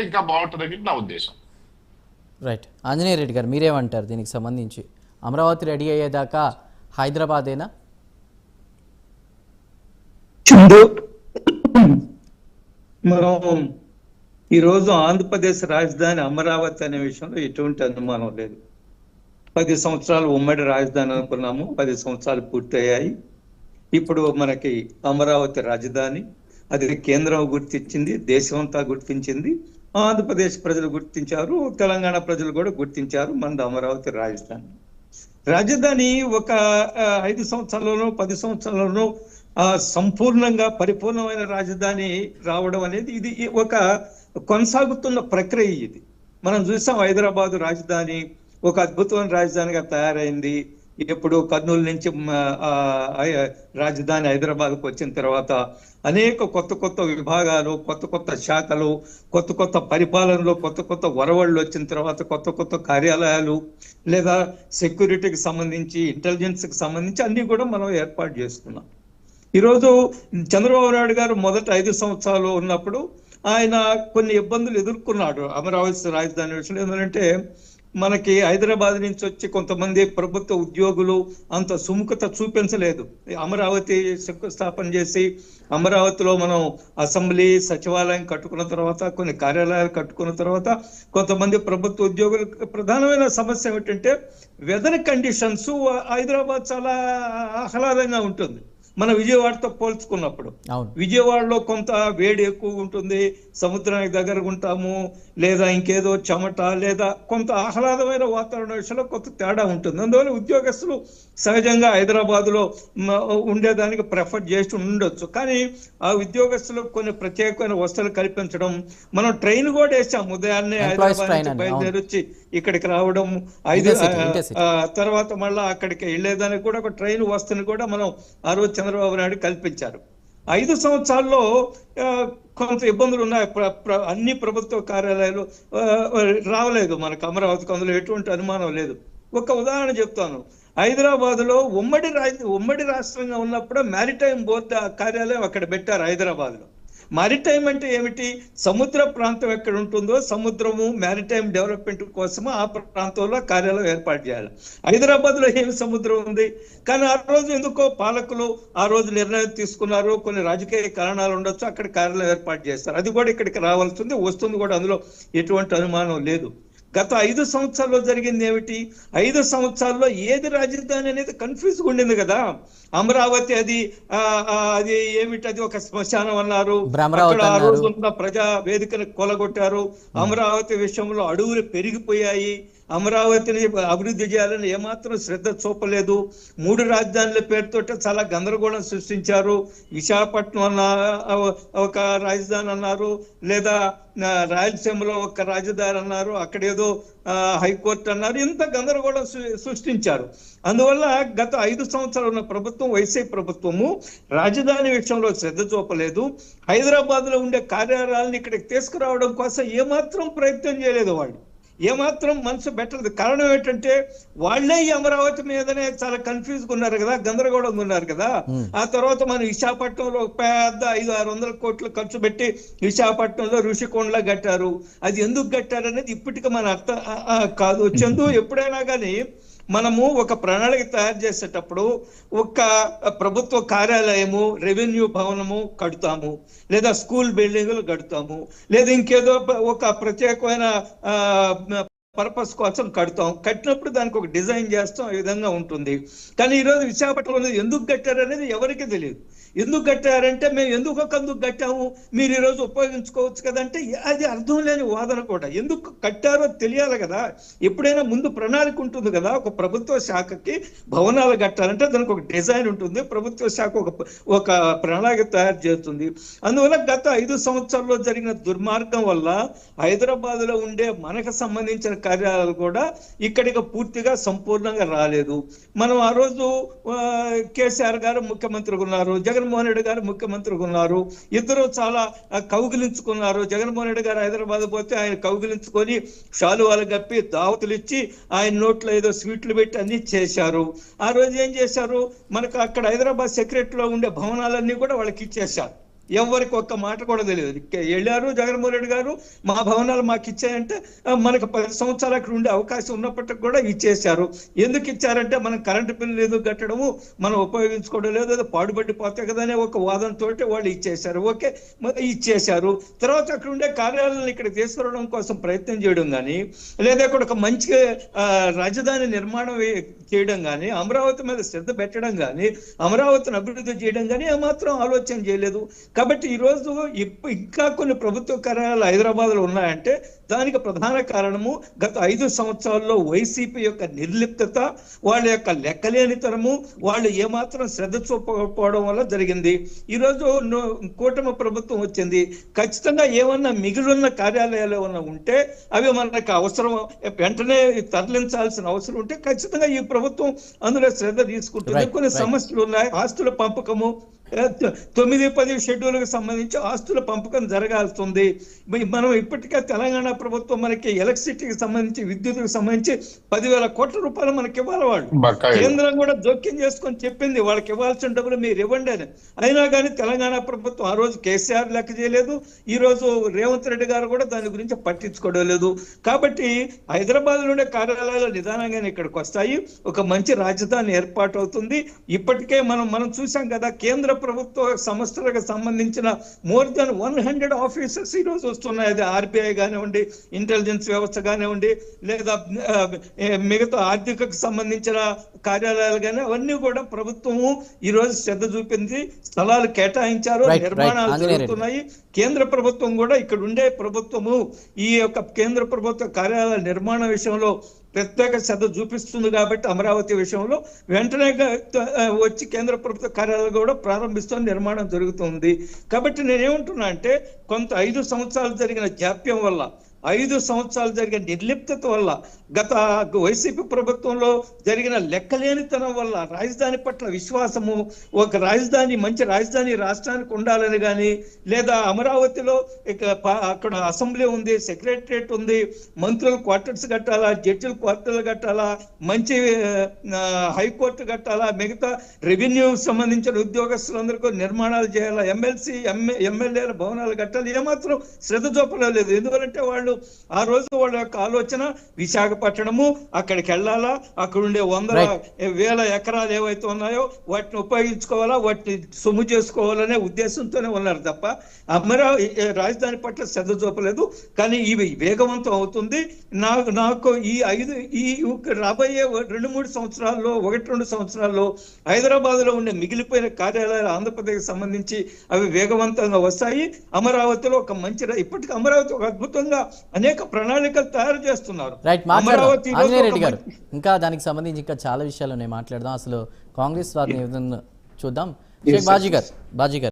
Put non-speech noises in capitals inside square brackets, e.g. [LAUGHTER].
ఉంటే ఇంకా బాగుంటుందని నా ఉద్దేశం. రైట్ ఆంజనేయ రెడ్డి గారు మీరేమంటారు దీనికి సంబంధించి? అమరావతి రెడీ అయ్యేదాకా హైదరాబాదేనా? చందు మనం ఈరోజు ఆంధ్రప్రదేశ్ రాజధాని అమరావతి అనే విషయంలో ఎటువంటి అనుమానం లేదు. పది సంవత్సరాలు ఉమ్మడి రాజధాని అనుకున్నాము పది సంవత్సరాలు పూర్తయ్యాయి. ఇప్పుడు మనకి అమరావతి రాజధాని అది కేంద్రం గుర్తించింది దేశమంతా గుర్తించింది. ఆంధ్రప్రదేశ్ ప్రజలు గుర్తించారు తెలంగాణ ప్రజలు కూడా గుర్తించారు మనది అమరావతి రాజధాని రాజధాని ఒక ఐదు సంవత్సరాల్లోనూ పది సంవత్సరాల్లోనూ ఆ, సంపూర్ణంగా పరిపూర్ణమైన రాజధాని రావడం అనేది ఇది ఒక కొనసాగుతున్న ప్రక్రియ ఇది. మనం చూసాం హైదరాబాద్ రాజధాని ఒక అద్భుతమైన రాజధానిగా తయారైంది. ఇప్పుడు కర్నూలు నుంచి రాజధాని హైదరాబాద్కు వచ్చిన తర్వాత అనేక కొత్త కొత్త విభాగాలు కొత్త కొత్త శాఖలు కొత్త కొత్త పరిపాలనలో కొత్త కొత్త వరవళ్ళు వచ్చిన తర్వాత కొత్త కొత్త కార్యాలయాలు లేదా సెక్యూరిటీకి సంబంధించి ఇంటెలిజెన్స్కి సంబంధించి అన్నీ కూడా మనం ఏర్పాటు చేసుకున్నాం. ఈరోజు చంద్రబాబు నాయుడు గారు మొదట ఐదు సంవత్సరాలు ఉన్నప్పుడు ఆయన కొన్ని ఇబ్బందులు ఎదుర్కొన్నాడు అమరావతి రాజధాని విషయంలో. ఏంటంటే మనకి హైదరాబాద్ నుంచి వచ్చి కొంతమంది ప్రభుత్వ ఉద్యోగులు అంత సుముఖత చూపించలేదు. అమరావతి శంకుస్థాపన చేసి అమరావతిలో మనం అసెంబ్లీ సచివాలయం కట్టుకున్న తర్వాత కొన్ని కార్యాలయాలు కట్టుకున్న తర్వాత కొంతమంది ప్రభుత్వ ఉద్యోగులు ప్రధానమైన సమస్య ఏమిటంటే వెదర్ కండిషన్స్ హైదరాబాద్ చాలా ఆహ్లాదంగా ఉంటుంది. మన విజయవాడతో పోల్చుకున్నప్పుడు. విజయవాడలో కొంత వేడి ఎక్కువ ఉంటుంది సముద్రానికి దగ్గరగా ఉంటాము లేదా ఇంకేదో చెమట లేదా కొంత ఆహ్లాదమైన వాతావరణ విషయంలో కొంత తేడా ఉంటుంది. అందువల్ల ఉద్యోగస్తులు సహజంగా హైదరాబాద్లో ఉండేదానికి ప్రిఫర్ చేసి ఉండొచ్చు. కానీ ఆ ఉద్యోగస్తులకు కొన్ని ప్రత్యేకమైన వసతులు కల్పించడం మనం ట్రైన్ కూడా వేసాం. ఉదయాన్నే హైదరాబాద్ నుంచి అని, బయలుదేరి వచ్చి ఇక్కడికి రావడం ఐదు తర్వాత మళ్ళా అక్కడికి వెళ్ళేదానికి కూడా ఒక ట్రైన్ వస్తుని కూడా మనం ఆ రోజు చంద్రబాబు నాయుడు కల్పించారు. ఐదు సంవత్సరాల్లో కొంత ఇబ్బందులు ఉన్నాయి. ప్ర- అన్ని ప్రభుత్వ కార్యాలయాలు రావలేదు మనకు. అమరావతికి అందులో ఎటువంటి అనుమానం లేదు. ఒక ఉదాహరణ చెప్తాను. హైదరాబాద్లో ఉమ్మడి రాజ ఉమ్మడి రాష్ట్రంగా ఉన్నప్పుడు మ్యారిటైమ్ బోర్డు కార్యాలయం అక్కడ పెట్టారు హైదరాబాద్లో మారిటైమ్ అంటే ఏమిటి? సముద్ర ప్రాంతం ఎక్కడ ఉంటుందో సముద్రము మ్యారిటైమ్ డెవలప్మెంట్ కోసము ఆ ప్రాంతంలో కార్యాలయం ఏర్పాటు చేయాలి. హైదరాబాద్లో ఏమి సముద్రం ఉంది? కానీ ఆ రోజు ఎందుకో పాలకులు ఆ రోజు నిర్ణయం తీసుకున్నారు. కొన్ని రాజకీయ కారణాలు ఉండొచ్చు అక్కడ కార్యాలయం ఏర్పాటు చేస్తారు. అది కూడా ఇక్కడికి రావాల్సింది వస్తుంది కూడా అందులో ఎటువంటి అనుమానం లేదు. గత ఐదు సంవత్సరాల్లో జరిగింది ఏమిటి? ఐదు సంవత్సరాల్లో ఏది రాజధాని అనేది కన్ఫ్యూజ్ ఉండింది కదా. అమరావతి అది అది ఏమిటి? అది ఒక శ్మశానం అన్నారు. అక్కడ ఆ ప్రజా వేదికను కొలగొట్టారు. అమరావతి విషయంలో అడవులు పెరిగిపోయాయి. అమరావతిని అభివృద్ధి చేయాలని ఏమాత్రం శ్రద్ధ చూపలేదు. మూడు రాజధానుల పేరుతో చాలా గందరగోళం సృష్టించారు. విశాఖపట్నం అన్న ఒక రాజధాని అన్నారు. లేదా రాయలసీమలో ఒక రాజధాని అన్నారు. అక్కడ ఏదో హైకోర్టు అన్నారు. ఇంత గందరగోళం సృష్టించారు. అందువల్ల గత ఐదు సంవత్సరాలు ఉన్న ప్రభుత్వం వైసీపీ ప్రభుత్వము రాజధాని విషయంలో శ్రద్ధ చూపలేదు. హైదరాబాద్లో ఉండే కార్యాలయాలను ఇక్కడికి తీసుకురావడం కోసం ఏమాత్రం ప్రయత్నం చేయలేదు వాళ్ళు. ఏమాత్రం మనసు పెట్టలేదు. కారణం ఏంటంటే వాళ్ళే ఈ అమరావతి మీదనే చాలా కన్ఫ్యూజ్ ఉన్నారు కదా గందరగోళంగా ఉన్నారు కదా. ఆ తర్వాత మన విశాఖపట్నంలో పెద్ద ఐదు ఆరు వందల కోట్లు ఖర్చు పెట్టి విశాఖపట్నంలో ఋషికొండలా కట్టారు. అది ఎందుకు కట్టారు అనేది ఇప్పటికీ మన అర్థం కాదు. చందు [LAUGHS] ఎప్పుడైనా కానీ మనము ఒక ప్రణాళిక తయారు చేసేటప్పుడు ఒక ప్రభుత్వ కార్యాలయము రెవెన్యూ భవనము కడతాము లేదా స్కూల్ బిల్డింగులు కడతాము లేదా ఇంకేదో ఒక ప్రత్యేకమైన ఆ, పర్పస్ కోసం కడతాం. కట్టినప్పుడు దానికి ఒక డిజైన్ చేస్తాం ఈ విధంగా ఉంటుంది. కానీ ఈరోజు విశాఖపట్నంలో ఎందుకు కట్టారు అనేది ఎవరికి తెలియదు. ఎందుకు కట్టారంటే మేము ఎందుకు ఒక కట్టాము? మీరు ఈరోజు ఉపయోగించుకోవచ్చు కదంటే అది అర్థం లేని వాదన కూడా. ఎందుకు కట్టారో తెలియాలి కదా. ఎప్పుడైనా ముందు ప్రణాళిక ఉంటుంది కదా ఒక ప్రభుత్వ శాఖకి భవనాలు కట్టాలంటే దానికి ఒక డిజైన్ ఉంటుంది. ప్రభుత్వ శాఖ ఒక ఒక ప్రణాళిక తయారు చేస్తుంది. అందువల్ల గత ఐదు సంవత్సరాల్లో జరిగిన దుర్మార్గం వల్ల హైదరాబాద్లో ఉండే మనకు సంబంధించిన కార్యాలయాలు కూడా ఇక్కడికి పూర్తిగా సంపూర్ణంగా రాలేదు. మనం ఆ రోజు కేసీఆర్ గారు ముఖ్యమంత్రిగా ఉన్నారు జగన్మోహన్ రెడ్డి గారు ముఖ్యమంత్రిగా ఉన్నారు ఇద్దరు చాలా కౌగిలించుకున్నారు. జగన్మోహన్ రెడ్డి గారు హైదరాబాద్ పోతే ఆయన కౌగిలించుకొని షాలువాలు కప్పి దావతులు ఇచ్చి ఆయన నోట్లో ఏదో స్వీట్లు పెట్టి అన్ని చేశారు. ఆ రోజు ఏం చేశారు? మనకు అక్కడ హైదరాబాద్ సెక్రటరీలో ఉండే భవనాలన్నీ కూడా వాళ్ళకి ఇచ్చేశారు. ఎవరికి ఒక్క మాట కూడా తెలియదు. వెళ్ళారు జగన్మోహన్ రెడ్డి గారు మా భవనాలు మాకు ఇచ్చాయంటే మనకు పది సంవత్సరాలు అక్కడ ఉండే అవకాశం ఉన్నప్పటికి కూడా ఇచ్చేశారు. ఎందుకు ఇచ్చారంటే మనం కరెంటు బిల్లు ఎందుకు కట్టడము మనం ఉపయోగించుకోవడం లేదు అది పాడుబడి పోతే కదా అనే ఒక వాదనతో వాళ్ళు ఇచ్చేశారు. ఓకే ఇచ్చేశారు. తర్వాత అక్కడ ఉండే కార్యాలయాలను ఇక్కడ తీసుకురావడం కోసం ప్రయత్నం చేయడం కానీ లేదా ఇక్కడ ఒక మంచి ఆ, రాజధాని నిర్మాణం చేయడం కానీ అమరావతి మీద శ్రద్ధ పెట్టడం కానీ అమరావతిని అభివృద్ధి చేయడం కానీ ఏమాత్రం ఆలోచన చేయలేదు. కాబట్టి ఈ రోజు ఇప్ప- ఇంకా కొన్ని ప్రభుత్వ కార్యాలయాలు హైదరాబాద్లో ఉన్నాయంటే దానికి ప్రధాన కారణము గత ఐదు సంవత్సరాల్లో వైసీపీ యొక్క నిర్లిప్తత వాళ్ళ యొక్క లెక్కలేనితనము వాళ్ళు ఏమాత్రం శ్రద్ధ చూపకపోవడం వల్ల జరిగింది. ఈ రోజు ను- కూటమి ప్రభుత్వం వచ్చింది. ఖచ్చితంగా ఏమన్నా మిగిలిన కార్యాలయాలు ఏమన్నా ఉంటే అవి మనకు అవసరం వెంటనే తరలించాల్సిన అవసరం ఉంటే ఖచ్చితంగా ఈ ప్రభుత్వం అందులో శ్రద్ధ తీసుకుంటుంది. కొన్ని. సమస్యలు ఉన్నాయి. ఆస్తుల పంపకము తొమ్మిది పది షెడ్యూల్కి సంబంధించి ఆస్తుల పంపకం జరగాల్సింది. మనం ఇప్పటికే తెలంగాణ ప్రభుత్వం మనకి ఎలక్ట్రిసిటీకి సంబంధించి విద్యుత్కి సంబంధించి పదివేల కోట్ల రూపాయలు మనకి ఇవ్వాలి వాళ్ళు కేంద్రం కూడా జోక్యం చేసుకొని చెప్పింది వాళ్ళకి ఇవ్వాల్సిన డబ్బులు మీరు ఇవ్వండి అని. అయినా కానీ తెలంగాణ ప్రభుత్వం ఆ రోజు కేసీఆర్ లెక్క చేయలేదు. ఈ రోజు రేవంత్ రెడ్డి గారు కూడా దాని గురించి పట్టించుకోవడం లేదు. కాబట్టి హైదరాబాద్లోనే కార్యాలయాలు నిదానంగానే ఇక్కడికి వస్తాయి. ఒక మంచి రాజధాని ఏర్పాటు అవుతుంది ఇప్పటికే మనం మనం చూసాం కదా కేంద్ర ప్రభుత్వ సంస్థలకు సంబంధించిన more than one hundred officers ఈ రోజు వస్తున్నాయి అది ఆర్బీఐ కానివ్వండి ఇంటెలిజెన్స్ వ్యవస్థ కానివ్వండి లేదా మిగతా ఆర్థికకు సంబంధించిన కార్యాలయాలు కానీ అవన్నీ కూడా ప్రభుత్వము ఈ రోజు శ్రద్ధ చూపింది స్థలాలు కేటాయించారు. నిర్మాణాలు. జరుగుతున్నాయి కేంద్ర ప్రభుత్వం కూడా ఇక్కడ ఉండే ప్రభుత్వము ఈ యొక్క కేంద్ర ప్రభుత్వ కార్యాలయాల నిర్మాణ విషయంలో ప్రత్యేక శ్రద్ధ చూపిస్తుంది కాబట్టి అమరావతి విషయంలో వెంటనే వచ్చి కేంద్ర ప్రభుత్వ కార్యాలయాలు కూడా ప్రారంభిస్తున్న నిర్మాణం జరుగుతుంది. కాబట్టి నేనేమంటున్నా అంటే కొంత ఐదు సంవత్సరాలు జరిగిన జాప్యం వల్ల ఐదు సంవత్సరాలు జరిగిన నిర్లిప్తత వల్ల గత వైసీపీ ప్రభుత్వంలో జరిగిన లెక్కలేనితనం వల్ల రాజధాని పట్ల విశ్వాసము ఒక రాజధాని మంచి రాజధాని రాష్ట్రానికి ఉండాలని కానీ లేదా అమరావతిలో ఇక అక్కడ అసెంబ్లీ ఉంది సెక్రటరియట్ ఉంది మంత్రులు క్వార్టర్స్ కట్టాలా జడ్జిలు క్వార్టర్లు కట్టాలా మంచి హైకోర్టు కట్టాలా మిగతా రెవెన్యూ సంబంధించిన ఉద్యోగస్తులందరికీ నిర్మాణాలు చేయాలా ఎమ్మెల్సీ ఎమ్మెల్యేల భవనాలు కట్టాలి ఏమాత్రం శ్రద్ధ చూపలేదు ఎందుకంటే వాళ్ళు ఆ రోజు వాళ్ళ యొక్క ఆలోచన విశాఖపట్నము అక్కడికి వెళ్ళాలా? అక్కడ ఉండే వందల వేల ఎకరాలు ఏవైతే ఉన్నాయో వాటిని ఉపయోగించుకోవాలా? వాటిని సొమ్ము చేసుకోవాలనే ఉద్దేశంతోనే ఉన్నారు తప్ప అమరావతి రాజధాని పట్ల శ్రద్ధ చూపలేదు. కానీ ఇవి వేగవంతం అవుతుంది. నాకు నాకు ఈ ఐదు ఈ రాబోయే రెండు మూడు సంవత్సరాల్లో ఒకటి రెండు సంవత్సరాల్లో హైదరాబాద్లో ఉండే మిగిలిపోయిన కార్యాలయాలు ఆంధ్రప్రదేశ్ సంబంధించి అవి వేగవంతంగా వస్తాయి. అమరావతిలో ఒక మంచి ఇప్పటికీ అమరావతి ఒక అద్భుతంగా అనేక ప్రణాళికలు తయారు చేస్తున్నారు. రైట్ రెడ్డి గారు ఇంకా దానికి సంబంధించి ఇంకా చాలా విషయాలు ఉన్నాయి మాట్లాడదాం. అసలు కాంగ్రెస్ వారిని చూద్దాం. బాజీ గారు బాజీ గారు.